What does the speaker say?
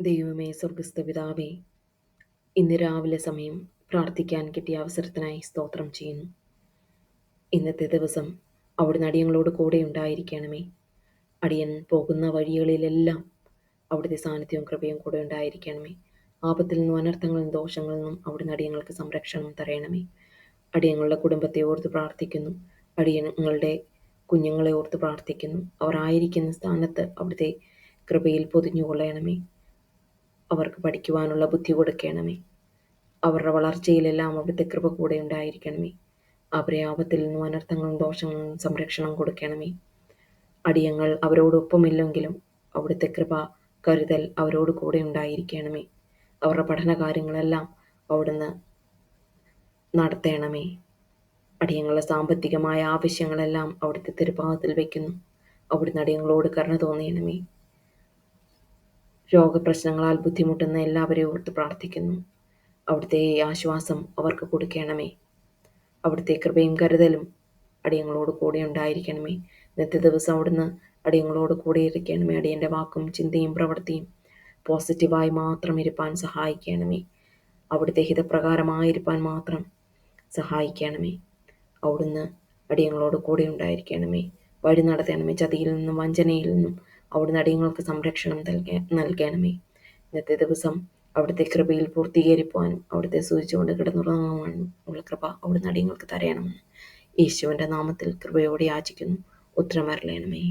ദൈവമേ സ്വർഗസ്ഥ പിതാവേ ഇന്ന് രാവിലെ സമയം പ്രാർത്ഥിക്കാൻ കിട്ടിയ അവസരത്തിനായി സ്തോത്രം ചെയ്യുന്നു. ഇന്നത്തെ ദിവസം അവിടുന്ന് അടിയങ്ങളോട് കൂടെ ഉണ്ടായിരിക്കണമേ. അടിയൻ പോകുന്ന വഴികളിലെല്ലാം അവിടുത്തെ സാന്നിധ്യവും കൃപയും കൂടെ ഉണ്ടായിരിക്കണമേ. ആപത്തിൽ നിന്നും അനർത്ഥങ്ങളിൽ നിന്നും ദോഷങ്ങളിൽ നിന്നും അവിടുന്ന് അടിയങ്ങൾക്ക് സംരക്ഷണം തരയണമേ അടിയങ്ങളുടെ കുടുംബത്തെ ഓർത്ത് പ്രാർത്ഥിക്കുന്നു. അടിയങ്ങളുടെ കുഞ്ഞുങ്ങളെ ഓർത്ത് പ്രാർത്ഥിക്കുന്നു. അവർ ആയിരിക്കുന്ന സ്ഥാനത്ത് അവിടുത്തെ കൃപയിൽ പൊതിഞ്ഞുകൊള്ളണമേ. അവർക്ക് പഠിക്കുവാനുള്ള ബുദ്ധി കൊടുക്കണമേ. അവരുടെ വളർച്ചയിലെല്ലാം അവിടുത്തെ കൃപ കൂടെ ഉണ്ടായിരിക്കണമേ. അവരെ ആപത്തിൽ നിന്നും അനർത്ഥങ്ങളും ദോഷങ്ങളും സംരക്ഷണം കൊടുക്കണമേ. അടിയങ്ങൾ അവരോടൊപ്പമില്ലെങ്കിലും അവിടുത്തെ കൃപ കരുതൽ അവരോട് കൂടെ ഉണ്ടായിരിക്കണമേ. അവരുടെ പഠന കാര്യങ്ങളെല്ലാം അവിടുന്ന് നടത്തണമേ. അടിയങ്ങളുടെ സാമ്പത്തികമായ ആവശ്യങ്ങളെല്ലാം അവിടുത്തെ തിരുഭാഗത്തിൽ വയ്ക്കുന്നു അവിടുന്ന് അടിയങ്ങളോട് കരുണ തോന്നിയണമേ രോഗപ്രശ്നങ്ങളാൽ ബുദ്ധിമുട്ടുന്ന എല്ലാവരെയും ഓർത്ത് പ്രാർത്ഥിക്കുന്നു. അവിടുത്തെ ഈ ആശ്വാസം അവർക്ക് കൊടുക്കണമേ. അവിടുത്തെ കൃപയും കരുതലും അടിയങ്ങളോട് കൂടെ ഉണ്ടായിരിക്കണമേ. ഇന്നത്തെ ദിവസം അവിടുന്ന് അടിയങ്ങളോട് കൂടെ ഇരിക്കണമേ. അടിയന്റെ വാക്കും ചിന്തയും പ്രവൃത്തിയും പോസിറ്റീവായി മാത്രം ഇരുപ്പാൻ സഹായിക്കണമേ. അവിടുത്തെ ഹിതപ്രകാരമായിരിക്കാൻ മാത്രം സഹായിക്കണമേ. അവിടുന്ന് അടിയങ്ങളോട് കൂടെ ഉണ്ടായിരിക്കണമേ. വഴി നടത്തണമേ. ചതിയിൽ നിന്നും വഞ്ചനയിൽ നിന്നും അവിടുന്ന് അടിയങ്ങൾക്ക് സംരക്ഷണം നൽകണമേ. ഇന്നത്തെ ദിവസം അവിടുത്തെ കൃപയിൽ പൂർത്തീകരിക്കുവാനും അവിടുത്തെ സൂചിച്ചുകൊണ്ട് കിടന്നുറങ്ങുവാനും ഉള്ള കൃപ അവിടുന്ന് അടിയങ്ങൾക്ക് തരയണമെന്ന് യേശുവിന്റെ നാമത്തിൽ കൃപയോടെ യാചിക്കുന്നു. ഉത്തരമരളയണമേ